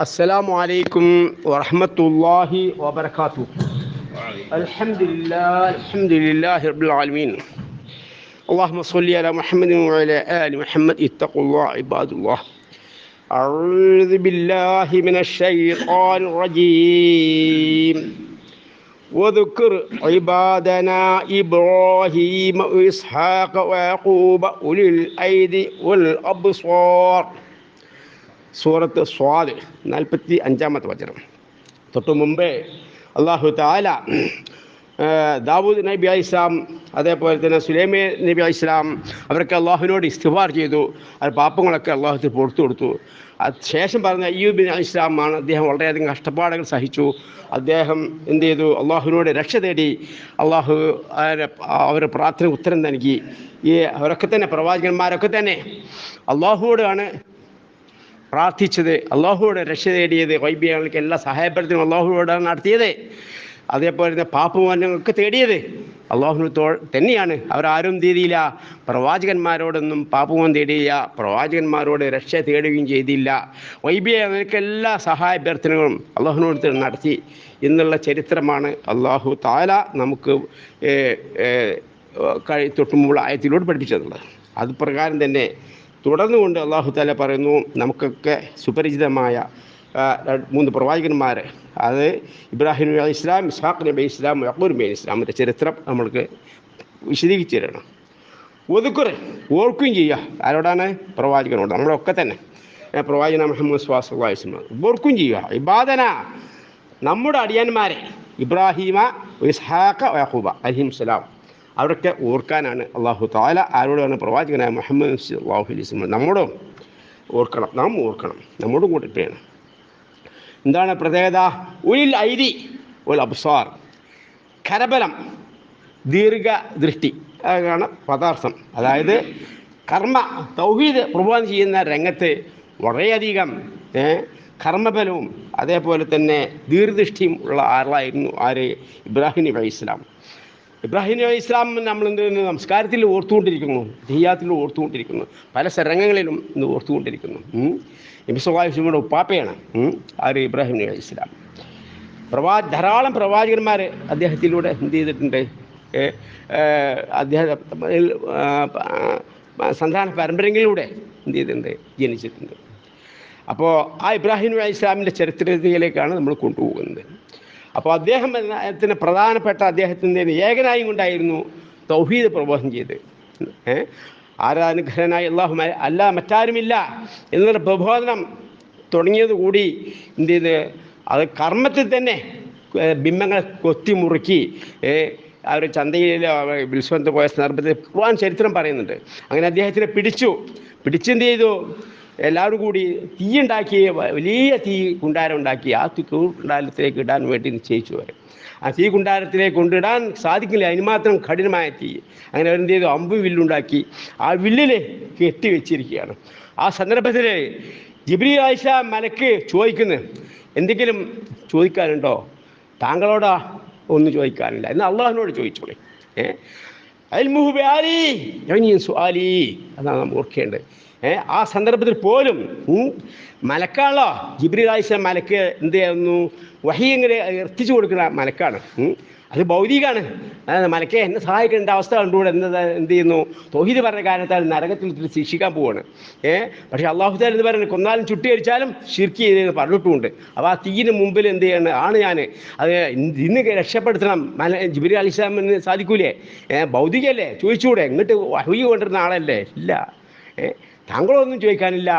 السلام عليكم ورحمة الله وبركاته. الحمد لله الحمد لله رب العالمين. اللهم صل على محمد وعلى آل محمد اتقوا الله عباد الله. أعوذ بالله من الشيطان الرجيم. وذكر عبادنا إبراهيم وإسحاق ويعقوب أولي الأيدي والأبصار. സൂറത്ത് സ്വാദ് നാൽപ്പത്തി അഞ്ചാമത്തെ വചനം. തൊട്ടു മുമ്പേ അള്ളാഹു താല ദാവൂദ് നബി അലി ഇസ്ലാം അതേപോലെ തന്നെ സുലൈമേ നബി അലി ഇസ്ലാം അവരൊക്കെ അള്ളാഹുവിനോട് ഇസ്തിഫാർ ചെയ്തു. അത് പാപ്പങ്ങളൊക്കെ അള്ളാഹുത്തിന് പുറത്തു കൊടുത്തു. ശേഷം പറഞ്ഞ അയ്യൂബിൻ ബിൻ അലി ഇസ്ലാമാണ് അദ്ദേഹം വളരെയധികം കഷ്ടപ്പാടുകൾ സഹിച്ചു. അദ്ദേഹം എന്ത് ചെയ്തു? അള്ളാഹുവിനോട് രക്ഷ തേടി അള്ളാഹു അവരുടെ പ്രാർത്ഥന ഉത്തരം നൽകി. ഈ അവരൊക്കെ തന്നെ പ്രവാചകന്മാരൊക്കെ തന്നെ അള്ളാഹുവോടാണ് പ്രാർത്ഥിച്ചത് അള്ളാഹുവോട് രക്ഷ തേടിയത് വൈബ്യങ്ങൾക്ക് എല്ലാ സഹായപ്പെടുത്തിയും അള്ളാഹുവോടാണ് നടത്തിയത്. അതേപോലെ തന്നെ പാപ്പുമാനങ്ങൾക്ക് തേടിയത്. അള്ളാഹുവിന് തോ തന്നെയാണ്. അവരാരും തേടിയില്ല പ്രവാചകന്മാരോടൊന്നും പാപ്പുമാൻ തേടിയില്ല. പ്രവാചകന്മാരോട് രക്ഷ തേടുകയും ചെയ്തില്ല. വൈബിയ എല്ലാ സഹായ അഭ്യർത്ഥനകളും അള്ളാഹുവിനോട് നടത്തി എന്നുള്ള ചരിത്രമാണ് അള്ളാഹു താല നമുക്ക് കഴി തൊട്ടുമ്പോൾ ആയത്തിലൂടെ പഠിപ്പിച്ചിട്ടുള്ളത് അത് പ്രകാരം തന്നെ തുടർന്നുകൊണ്ട് അള്ളാഹു താല പറയുന്നു നമുക്കൊക്കെ സുപരിചിതമായ മൂന്ന് പ്രവാചകന്മാർ അത് ഇബ്രാഹിം നബി ഇസ്ലാം ഇസ്ഹാഖ് നബി ഇസ്ലാം അക്ബൂർ നബി ഇസ്ലാമിന്റെ ചരിത്രം നമ്മൾക്ക് വിശദീകരിച്ചു തരണം. ഒതുക്കുറ ഓർക്കുകയും ചെയ്യുക ആരോടാണ്? പ്രവാചകനോട്. നമ്മളൊക്കെ തന്നെ. പ്രവാചകന മുഹമ്മദ് സ്വാസ് ഓർക്കുകയും ചെയ്യുക ഇബാദന. നമ്മുടെ അടിയന്മാരെ ഇബ്രാഹിമ ഇസ്ഹാഖ യഹൂബ അലിം സലാം അവരൊക്കെ ഓർക്കാനാണ് അള്ളാഹു താല ആരോടാണ് പ്രവാചകനായ മുഹമ്മദ് അള്ളാഹു അലൈസ് നമ്മോടും ഓർക്കണം നാം ഓർക്കണം നമ്മോടും വേണം എന്താണ് പ്രത്യേകത? ഉലിൽ ഐരി ഉൽ അബ്സാർ കരബലം ദീർഘദൃഷ്ടി അതാണ് പദാർത്ഥം. അതായത് കർമ്മ തൗഹീദ് പ്രബോധനം ചെയ്യുന്ന രംഗത്ത് വളരെയധികം കർമ്മബലവും അതേപോലെ തന്നെ ദീർഘദൃഷ്ടിയും ഉള്ള ആളായിരുന്നു ആര്? ഇബ്രാഹിം നബി ഇസ്ലാം ഇബ്രാഹിം നബി ഇസ്ലാം നമ്മൾ എന്ത് നമസ്കാരത്തിൽ ഓർത്തുകൊണ്ടിരിക്കുന്നു. ധിയാത്തിൽ ഓർത്തുകൊണ്ടിരിക്കുന്നു. പല സരംഗങ്ങളിലും ഇന്ന് ഓർത്തുകൊണ്ടിരിക്കുന്നു. നബി സുഹാസിയുടെ ഉപ്പാപ്പയാണ് ആര്? ഇബ്രാഹിം നബി ഇസ്ലാം. പ്രവാ ധാരാളം പ്രവാചകന്മാർ അദ്ദേഹത്തിലൂടെ എന്ത് ചെയ്തിട്ടുണ്ട്? അദ്ദേഹം സന്താന പരമ്പരകളിലൂടെ എന്ത് ചെയ്തിട്ടുണ്ട്? ജനിച്ചിട്ടുണ്ട്. അപ്പോൾ ആ ഇബ്രാഹിം നബി ഇസ്ലാമിന്റെ ചരിത്രത്തിലേക്കാണ് നമ്മൾ കൊണ്ടുപോകുന്നത്. അപ്പോൾ അദ്ദേഹം അദ്ദേഹത്തിന് പ്രധാനപ്പെട്ട അദ്ദേഹത്തിന്റെ ഏകനായും കൊണ്ടായിരുന്നു തൗഹീദ് പ്രബോധനം ചെയ്ത്. ആരാനുഗ്രഹനായി അള്ളാഹു അല്ല മറ്റാരുമില്ല എന്നൊരു പ്രബോധനം തുടങ്ങിയതുകൂടി എന്ത് ചെയ്ത് അത് കർമ്മത്തിൽ തന്നെ ബിംബങ്ങളെ കൊത്തിമുറുക്കി അവർ ചന്തയിലെ വിൽസ്വന്ത് പോയ സന്ദർഭത്തിൽ ഖുർആൻ ചരിത്രം പറയുന്നുണ്ട്. അങ്ങനെ അദ്ദേഹത്തിനെ പിടിച്ചു. പിടിച്ചെന്ത് ചെയ്തു എല്ലാവരും കൂടി തീ ഉണ്ടാക്കി വലിയ തീ കുണ്ടാരം ഉണ്ടാക്കി. ആ തീ കുണ്ടാരത്തിലേക്ക് ഇടാൻ വേണ്ടി നിശ്ചയിച്ചു അവർ ആ തീ കുണ്ടാരത്തിലേക്ക് കൊണ്ടിടാൻ സാധിക്കില്ല. അതിന് മാത്രം കഠിനമായ തീ. അങ്ങനെ അവരെന്ത് ചെയ്തു? അമ്പ് വില്ലുണ്ടാക്കി ആ വില്ലിൽ കെട്ടി വെച്ചിരിക്കുകയാണ്. ആ സന്ദർഭത്തിൽ ജിബ്രി ആയിഷ മലക്ക് ചോദിക്കുന്നു എന്തെങ്കിലും ചോദിക്കാനുണ്ടോ? താങ്കളോടാ ഒന്നും ചോദിക്കാനില്ല. എന്ന് അള്ളാഹിനോട് ചോദിച്ചോളെ. ഏഹ് അൽമുഹുബാലി സുആലി അതാണ് നമ്മൾ ഓർക്കേണ്ടത്. ആ സന്ദർഭത്തിൽ പോലും മലക്കാണല്ലോ ജിബ്രി ആയിഷ മലക്ക് എന്ത് ചെയ്യുന്നു? വഹി ഇങ്ങനെ എത്തിച്ചു കൊടുക്കുന്ന മലക്കാണ് അത് ഭൗതികമാണ് മലക്കെ എന്നെ സഹായിക്കേണ്ട അവസ്ഥ കണ്ടുകൂടെ? എന്നത് എന്ത് ചെയ്യുന്നു? തോഹിത് പറഞ്ഞ കാരണത്താൽ നരകത്തിൽ ശിക്ഷിക്കാൻ പോവാണ് ഏഹ് പക്ഷേ അള്ളാഹുദാൽ എന്ന് പറയുന്നത് കൊന്നാലും ചുട്ടിയരിച്ചാലും ഷിർക്ക് ചെയ്തെന്ന് പറഞ്ഞിട്ടുമുണ്ട്. അപ്പോൾ ആ തീയിന് മുമ്പിൽ എന്ത് ചെയ്യണം? ആണ് ഞാൻ അത് ഇന്ന് രക്ഷപ്പെടുത്തണം. മല ജിബിരി അലി ഇസ്ലാമിന് സാധിക്കൂലേ? ഏഹ് ഭൗതികല്ലേ? ചോദിച്ചുകൂടെ? ഇങ്ങോട്ട് വഹി കൊണ്ടിരുന്ന ആളല്ലേ? ഇല്ല ഏഹ് താങ്കളൊന്നും ചോദിക്കാനില്ല.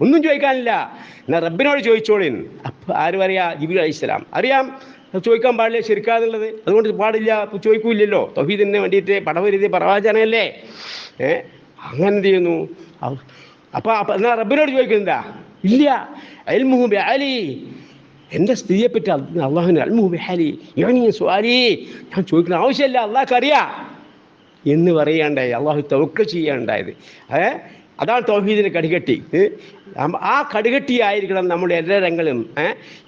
ഒന്നും ചോദിക്കാനില്ല. എന്നാൽ റബ്ബിനോട് ചോദിച്ചോളിൻ. അപ്പം ആരും അറിയാം ജിബിലി അലൈഹിസ്സലാം അറിയാം. ചോദിക്കാൻ പാടില്ല ശരിക്കാന്നുള്ളത്. അതുകൊണ്ട് പാടില്ല. ചോദിക്കൂല്ലല്ലോ. തൊഹീദിന് വേണ്ടിയിട്ട് പടവരുതി പ്രവാചനല്ലേ ഏ? അങ്ങനെ എന്ത് ചെയ്യുന്നു? അപ്പൊ അപ്പം എന്നാൽ റബ്ബിനോട് ചോദിക്കുന്നതാ ഇല്ല. അൽമുഹുബി അലി എന്റെ സ്ഥിതിയെപ്പറ്റി അള്ളാഹുവിന് അൽമുഹുബി അലി ഞാൻ സ്വാലി ഞാൻ ചോദിക്കുന്ന ആവശ്യമില്ല. അള്ളാഹ്ക്ക് അറിയാം എന്ന് പറയാണ്ടായി. അള്ളാഹു തവക്ക ചെയ്യാണ്ടായത് ഏ? അതാണ് തൗഹീദിന്റെ കടികെട്ടി. ആ കടികട്ടിയായിരിക്കണം നമ്മുടെ എല്ലാ രംഗങ്ങളും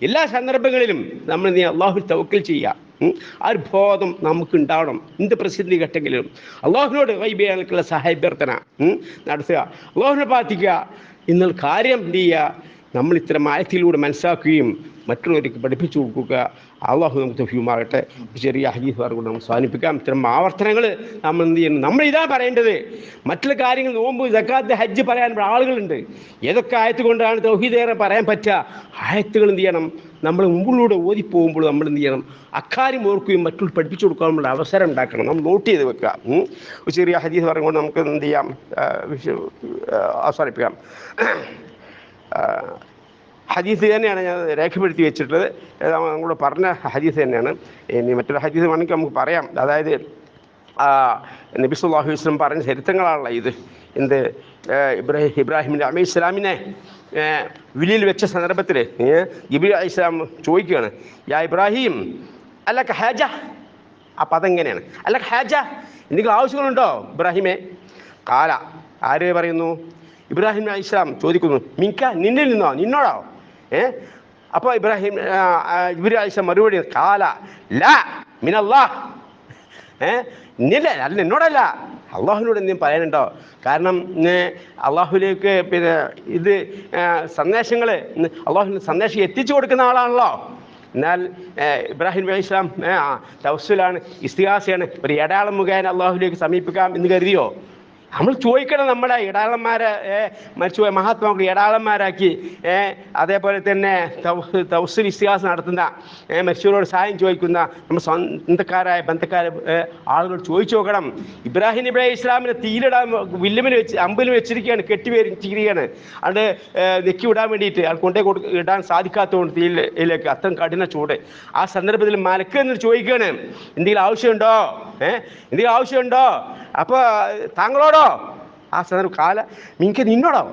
എല്ലാ സന്ദർഭങ്ങളിലും നമ്മൾ നീ അള്ളാഹു തവക്കൽ ചെയ്യുക ആ ഒരു ബോധം നമുക്ക് ഉണ്ടാവണം എന്ത് പ്രസിദ്ധി ഘട്ടങ്ങളിലും. അള്ളാഹുവിനോട് വൈബിയാൾക്കുള്ള സഹായഭ്യർത്ഥന നടത്തുക. അള്ളാഹുവിനെ പ്രാർത്ഥിക്കുക. എന്നാൽ കാര്യം എന്ത് ചെയ്യുക? നമ്മൾ ഇത്തരം ആയത്തിലൂടെ മനസ്സിലാക്കുകയും മറ്റുള്ളവർക്ക് പഠിപ്പിച്ചു കൊടുക്കുക. അള്ളാഹു നമുക്ക് തഫ്യൂമാകട്ടെ ചെറിയ ഹദീസ് കൊണ്ട് നമുക്ക് സ്വാനിപ്പിക്കാം ഇത്തരം ആവർത്തനങ്ങൾ നമ്മൾ എന്ത് ചെയ്യണം നമ്മൾ ഇതാ പറയേണ്ടത്. മറ്റുള്ള കാര്യങ്ങൾ നോമ്പ് ജക്കാത്ത് ഹജ്ജ് പറയാൻ ആളുകളുണ്ട്. ഏതൊക്കെ ആയത്ത് കൊണ്ടാണ് തൗഹീദേറെ പറയാൻ പറ്റുക? ആയത്തുകൾ എന്ത് ചെയ്യണം? നമ്മൾ മുമ്പിലൂടെ ഓതിപ്പോകുമ്പോൾ നമ്മൾ എന്ത് ചെയ്യണം? അക്കാര്യം ഓർക്കുകയും മറ്റുള്ള പഠിപ്പിച്ചു കൊടുക്കാനുള്ള അവസരം ഉണ്ടാക്കണം. നമ്മൾ നോട്ട് ചെയ്ത് വെക്കുക. ചെറിയ ഹദീസ് പറഞ്ഞുകൊണ്ട് നമുക്ക് എന്ത് ചെയ്യാം? അവസാനിപ്പിക്കാം. ഹദീസ് തന്നെയാണ് ഞാൻ രേഖപ്പെടുത്തി വെച്ചിട്ടുള്ളത്. നമ്മളോട് പറഞ്ഞ ഹദീസ് തന്നെയാണ്. ഇനി മറ്റൊരു ഹദീസ് വേണമെങ്കിൽ നമുക്ക് പറയാം. അതായത് നബിസുല്ലാഹു വസല്ലം പറഞ്ഞ ചരിത്രങ്ങളാണല്ലോ ഇത്. എന്ത് ഇബ്രാഹിം ഇബ്രാഹിം അലൈഹി ഇസ്ലാമിനെ വില്ലിൽ വെച്ച സന്ദർഭത്തിൽ അലൈഹി ഇസ്ലാം ചോദിക്കുകയാണ് യാ ഇബ്രാഹിം അല്ല ഹാജ? ആ പദം എങ്ങനെയാണ് അല്ല ഹാജ എന്തെങ്കിലും ആവശ്യങ്ങളുണ്ടോ ഇബ്രാഹിമെ? കാല. ആര് പറയുന്നു? ഇബ്രാഹിം അലി ഇസ്ലാം ചോദിക്കുന്നു മിങ്ക നിന്നിൽ നിന്നോ? നിന്നോടോ? ഏ? അപ്പോൾ ഇബ്രാഹിം ഇബ്രാഹിം അലൈഹി ഇസ്ലാം മറുപടി കാല ല മിനല്ലാ ഏ? നിന്നെ അല്ല എന്നോടല്ല അള്ളാഹുവിനോട് എന്തെങ്കിലും പറയാനുണ്ടോ? കാരണം അള്ളാഹുലേക്ക് പിന്നെ ഇത് സന്ദേശങ്ങൾ അള്ളാഹുവിന് സന്ദേശം എത്തിച്ചു കൊടുക്കുന്ന ആളാണല്ലോ. എന്നാൽ ഇബ്രാഹിം അലൈഹി ഇസ്ലാം തവസ്സുലാണ് ഇസ്തിഹാസയാണ്. ഒരു ഇടയാളം മുഖേന അള്ളാഹുലേക്ക് സമീപിക്കാം എന്ന് കരുതിയോ? നമ്മൾ ചോദിക്കണം നമ്മുടെ ഇടാളന്മാരെ മരിച്ചുപോയ മഹാത്മാക്കൾ ഇടാളന്മാരാക്കി. അതേപോലെ തന്നെ തൗ- ഇസ്തിഹാസ് നടത്തുന്ന മരിച്ചവരോട് സഹായം ചോദിക്കുന്ന നമ്മുടെ സ്വന്തക്കാരായ ബന്ധക്കാരെ ആളുകൾ ചോദിച്ചു നോക്കണം. ഇബ്രാഹിം ഇബ്രാഹിം ഇസ്ലാമിനെ തീരിടാൻ വില്ലുമിന് വെച്ച് അമ്പിൽ വെച്ചിരിക്കുകയാണ് കെട്ടിവരിച്ചിരിക്കുകയാണ് അത് നെക്കി വിടാൻ വേണ്ടിയിട്ട് അത് കൊണ്ടേ കൊടു ഇടാൻ സാധിക്കാത്തതുകൊണ്ട് തീയിലേക്ക് അത്രയും കഠിന ചൂട്. ആ സന്ദർഭത്തിൽ മലക്ക് എന്ന് ചോദിക്കുകയാണ് എന്തെങ്കിലും ആവശ്യമുണ്ടോ? ഏ എന്തെങ്കിലും ആവശ്യമുണ്ടോ? അപ്പോൾ താങ്കളോടോ? ആ സാധനം കാല മിങ്ക നിന്നോടോ?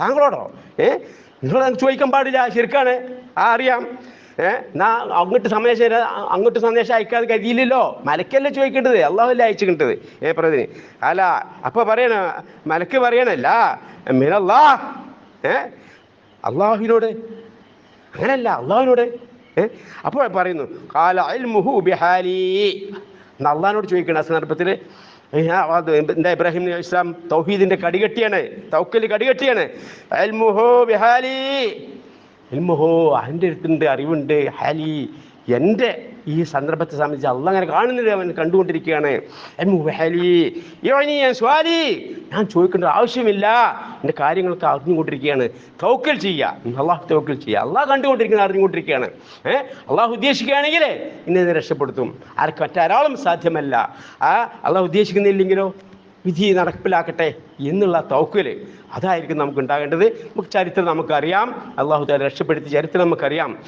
താങ്കളോടോ? ഏ? നിങ്ങളെ ചോദിക്കാൻ പാടില്ല ശരിക്കാണ്. ആ അറിയാം. ഏ? നാ അങ്ങോട്ട് സന്ദേശം അങ്ങോട്ട് സന്ദേശം അയക്കാതെ കഴിയില്ലല്ലോ മലക്കല്ലേ ചോദിക്കേണ്ടത്? അള്ളാഹുല്ലേ കിട്ടത് ഏ പ്രതിന് അല്ല അപ്പോൾ പറയണ മലക്ക് പറയണല്ല. മിനല്ലാ. ഏ? അള്ളാഹുവിനോട്. അങ്ങനല്ല അള്ളാഹുവിനോട്. ഏ? അപ്പോൾ പറയുന്നു കാല അൽമുഹു ബിഹാലി. എന്ന് അള്ളാഹിനോട് ചോദിക്കണം ആ സന്ദർഭത്തിൽ എന്താ ഇബ്രാഹിം നബി ഇസ്ലാം തൗഹീദിന്റെ കടികെട്ടിയാണ് തൗക്കൽ കടികെട്ടിയാണ്. അതിന്റെ അടുത്തുണ്ട് അറിവുണ്ട്. ഹാലി എന്റെ ഈ സന്ദർഭത്തെ സംബന്ധിച്ച് അല്ല അങ്ങനെ കാണുന്നില്ല അവൻ കണ്ടുകൊണ്ടിരിക്കുകയാണ്. ഞാൻ ചോദിക്കേണ്ട ആവശ്യമില്ല. എന്റെ കാര്യങ്ങളൊക്കെ അറിഞ്ഞുകൊണ്ടിരിക്കുകയാണ്. തൗക്കൽ ചെയ്യുക. അള്ളാഹു തൗക്കൽ ചെയ്യുക. അള്ളാഹ് കണ്ടുകൊണ്ടിരിക്കുന്നത് അറിഞ്ഞുകൊണ്ടിരിക്കുകയാണ്. ഏഹ് അള്ളാഹു ഉദ്ദേശിക്കുകയാണെങ്കിൽ ഇന്നെ രക്ഷപ്പെടുത്തും. ആർക്ക് മറ്റാരാളും സാധ്യമല്ല. ആ അള്ളാഹു ഉദ്ദേശിക്കുന്നില്ലെങ്കിലോ? വിധി നടപ്പിലാക്കട്ടെ. എന്നുള്ള തൗക്കൽ. അതായിരിക്കും നമുക്ക് ഉണ്ടാകേണ്ടത്. നമുക്ക് ചരിത്രം നമുക്കറിയാം. അള്ളാഹു താല രക്ഷപ്പെടുത്തി ചരിത്രം നമുക്കറിയാം.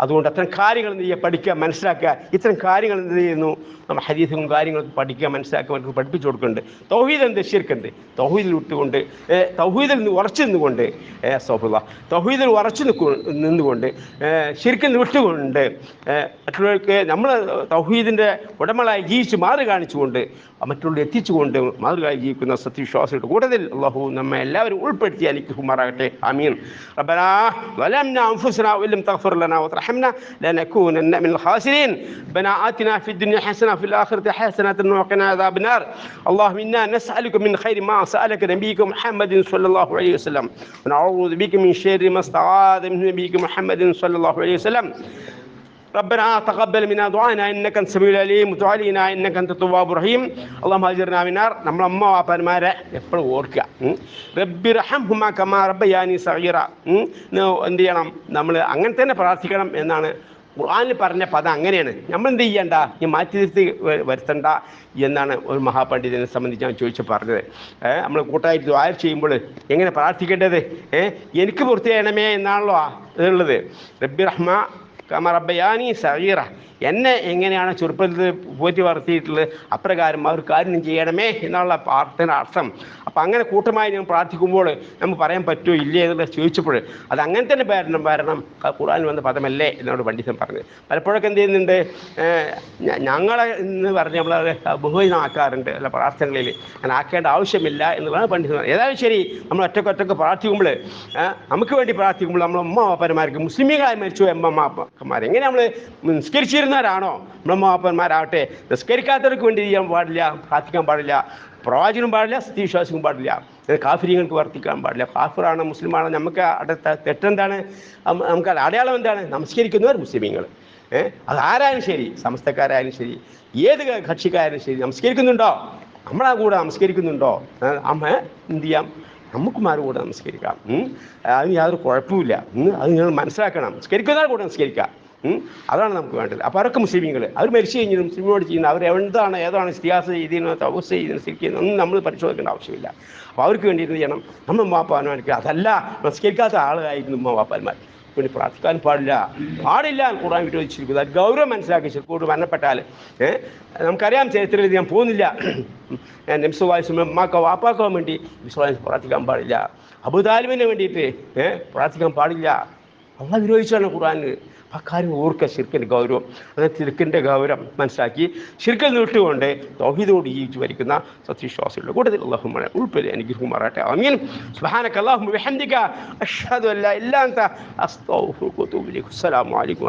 അതുകൊണ്ട് അത്തരം കാര്യങ്ങൾ എന്ത് ചെയ്യുക? പഠിക്കുക മനസ്സിലാക്കുക. ഇത്തരം കാര്യങ്ങൾ എന്ത് ചെയ്യുന്നു? നമ്മൾ ഹരീസും കാര്യങ്ങളൊക്കെ പഠിക്കുക മനസ്സിലാക്കുക അവർക്ക് പഠിപ്പിച്ചു കൊടുക്കുന്നുണ്ട്. തൗഹീദ് എന്ത്? ശരിക്കുണ്ട് തൗഹീദിൽ വിട്ടുകൊണ്ട് തൗഹീദിൽ നിന്ന് ഉറച്ചു നിന്നുകൊണ്ട് സോഫുള്ള. തൗഹീദിൽ ഉറച്ചു നിൽക്കു നിന്നുകൊണ്ട് ശിർക്കിൽ വിട്ടുകൊണ്ട് മറ്റുള്ളവർക്ക് നമ്മൾ തൗഹീദിന്റെ ഉടമകളായി ജീവിച്ച് മാറി കാണിച്ചുകൊണ്ട് മറ്റുള്ളവർ എത്തിച്ചുകൊണ്ട് മാതൃകയായി ജീവിക്കുന്ന സത്യവിശ്വാസികളുടെ കൂട്ടത്തിൽ അള്ളാഹു നമ്മെ എല്ലാവരും ഉൾപ്പെടുത്തി അനുഗ്രഹമാറാകട്ടെ ആമീൻ ربنا ظلمنا انفسنا وان لم تغفر لنا وترحمنا لنكونن من الخاسرين ربنا آتنا في الدنيا حسنه وفي الاخره حسنه وقنا عذاب النار اللهم انا نسالك من خير ما سالك نبيك محمد صلى الله عليه وسلم ونعوذ بك من شر ما استعاذ من نبيك محمد صلى الله عليه وسلم ربنا تقبل منا دعانا انك انت السميع العليم وتب علينا انك انت التواب الرحيم اللهم اجرنا من النار നമ്മൾ അമ്മ വാപ്പന്മാരെ എപ്പോഴും ഓർക്കുക ഉം. റബ്ബി റഹംഹുമ കമാ റബ്ബയാനി സഗീറ ഉം. ന്ന് എന്ത് ചെയ്യണം നമ്മൾ അങ്ങനെ തന്നെ പ്രാർത്ഥിക്കണം എന്നാണ് ഖുർആനിൽ പറഞ്ഞ പദം അങ്ങനെയാണ് നമ്മൾ എന്ത് ചെയ്യണ്ട ഈ മാറ്റി തിരുത്തി വ- വരുത്തണ്ട എന്നാണ് ഒരു മഹാപണ്ഡിതനെ സംബന്ധിച്ച് ഞാൻ ചോദിച്ചു പറഞ്ഞത് ഏഹ് നമ്മൾ കൂട്ടായിട്ട് ദ്വാര ചെയ്യുമ്പോൾ എങ്ങനെ പ്രാർത്ഥിക്കേണ്ടത് ഏഹ് എനിക്ക് പൂർത്തിയായണമേ എന്നാണല്ലോ ആ ഇതുള്ളത് റബ്ബി റഹ്മ കമ റബ്ബയാനി സഗീറ എന്നെ എങ്ങനെയാണ് ചെറുപ്പത്തിൽ പോറ്റി വളർത്തിയിട്ടുള്ളത്? അപ്രകാരം അവർ കാര്യം ചെയ്യണമേ എന്നുള്ള പ്രാർത്ഥന അർത്ഥം. അപ്പം അങ്ങനെ കൂട്ടമായി ഞാൻ പ്രാർത്ഥിക്കുമ്പോൾ നമുക്ക് പറയാൻ പറ്റുമോ ഇല്ലേ എന്നുള്ളത് ചോദിച്ചപ്പോൾ അത് അങ്ങനെ തന്നെ വരണം വരണം. ഖുർആൻ വന്ന പദമല്ലേ എന്നോട് പണ്ഡിതൻ പറഞ്ഞു പലപ്പോഴൊക്കെ എന്ത് ചെയ്യുന്നുണ്ട്? ഞങ്ങളെ എന്ന് പറഞ്ഞ് നമ്മൾ ബഹുവചനമാക്കാറുണ്ട് അല്ല പ്രാർത്ഥനകളിൽ. അങ്ങനെ ആക്കേണ്ട ആവശ്യമില്ല എന്നുള്ളതാണ് പണ്ഡിതൻ. ഏതായാലും ശരി നമ്മൾ ഒറ്റയ്ക്ക് ഒറ്റയ്ക്ക് പ്രാർത്ഥിക്കുമ്പോൾ നമുക്ക് വേണ്ടി പ്രാർത്ഥിക്കുമ്പോൾ നമ്മൾ ഉമ്മ അപ്പന്മാർക്ക് മുസ്ലിമീങ്ങളായി മരിച്ചു എമ്മ അപ്പന്മാർ എങ്ങനെ നമ്മൾ നിസ്കരിച്ചിരുന്നവരാണോ നമ്മുടെ മാപ്പന്മാരാകട്ടെ നിസ്കരിക്കാത്തവർക്ക് വേണ്ടി ചെയ്യാൻ പാടില്ല പ്രാർത്ഥിക്കാൻ പാടില്ല പ്രവാചകനും പാടില്ല സ്ത്രീവിശ്വാസിക്കും പാടില്ല കാഫിര്യങ്ങൾക്ക് വർത്തിക്കാൻ പാടില്ല. കാഫിറാണ് മുസ്ലിമാണ് നമുക്ക് അടുത്ത തെറ്റെന്താണ്? നമുക്ക് അടയാളം എന്താണ്? നമസ്കരിക്കുന്നവർ മുസ്ലിമീങ്ങൾ. ഏഹ് അതാരായാലും ശരി സമസ്തക്കാരായാലും ശരി ഏത് കക്ഷിക്കാരായാലും ശരി നമസ്കരിക്കുന്നുണ്ടോ? നമ്മളാ കൂടെ നമസ്കരിക്കുന്നുണ്ടോ? അമ്മ എന്ത് ചെയ്യാം? മാറി കൂടെ നമസ്കരിക്കാം. അതിന് യാതൊരു കുഴപ്പമില്ല. അത് നിങ്ങൾ മനസ്സിലാക്കണം. നമസ്കരിക്കുന്നവരുടെ കൂടെ നമസ്കരിക്കാം. അതാണ് നമുക്ക് വേണ്ടത്. അപ്പോൾ അവരൊക്കെ മുസ്ലിമീങ്ങൾ. അവർ മരിച്ചു കഴിഞ്ഞാൽ മുസ്ലിമിനോട് ചെയ്യുന്ന അവർ എന്താണ് ഏതാണ് ഇസ്തിഹാസ ചെയ്യുന്നോ തപസ് ചെയ്യുന്ന സ്ഥിതിക്കുന്ന ഒന്നും നമ്മൾ പരിശോധിക്കേണ്ട ആവശ്യമില്ല. അപ്പോൾ അവർക്ക് വേണ്ടി എന്ത് ചെയ്യണം? നമ്മൾ ഉമ്മാപ്പാന്മാർക്ക് അതല്ല നമസ്കരിക്കാത്ത ആളായിരുന്നു ഉമ്മാപ്പാന്മാർ. പിന്നെ പ്രാർത്ഥിക്കാൻ പാടില്ല. പാടില്ല ഖുർആൻ വിരോധിച്ചിരിക്കുന്നത് അത് ഗൗരവം മനസ്സിലാക്കി ചെറുക്കോട് മരണപ്പെട്ടാൽ നമുക്കറിയാം ചരിത്രത്തിൽ ഞാൻ പോകുന്നില്ല. ഞാൻ നിംസുവായ ഉമ്മാക്കോ വാപ്പാക്കോ വേണ്ടി വിശ്വാസം പ്രാർത്ഥിക്കാൻ പാടില്ല. അബുദാലിമിന് വേണ്ടിയിട്ട് പ്രാർത്ഥിക്കാൻ പാടില്ല. അള്ള വിരോധിച്ചാണ് ഖുർആൻ. ആ കാര്യം ഓർക്കുക ശിർക്കിന്റെ ഗൗരവം. അതായത് ശിർക്കിന്റെ ഗൗരവം മനസ്സിലാക്കി. ശിർക്കിൽ നിട്ടുകൊണ്ട് തൗഹീദോട് ജീവിച്ച് വരിക്കുന്ന സത്യവിശ്വാസികളുടെ കൂട്ടത്തിൽ അള്ളാഹുമാണ് ഉൾപ്പെടെ അനുഗ്രഹമാറാട്ടെ അമീൻ അല്ലാഹുമ്മ ബിഹംദിക അഷ്ഹദു അല്ലാ ഇല്ലാ അൻത അസ്തഗ്ഫിറുക വഅത്തുബു അസ്സലാമു അലൈക്കും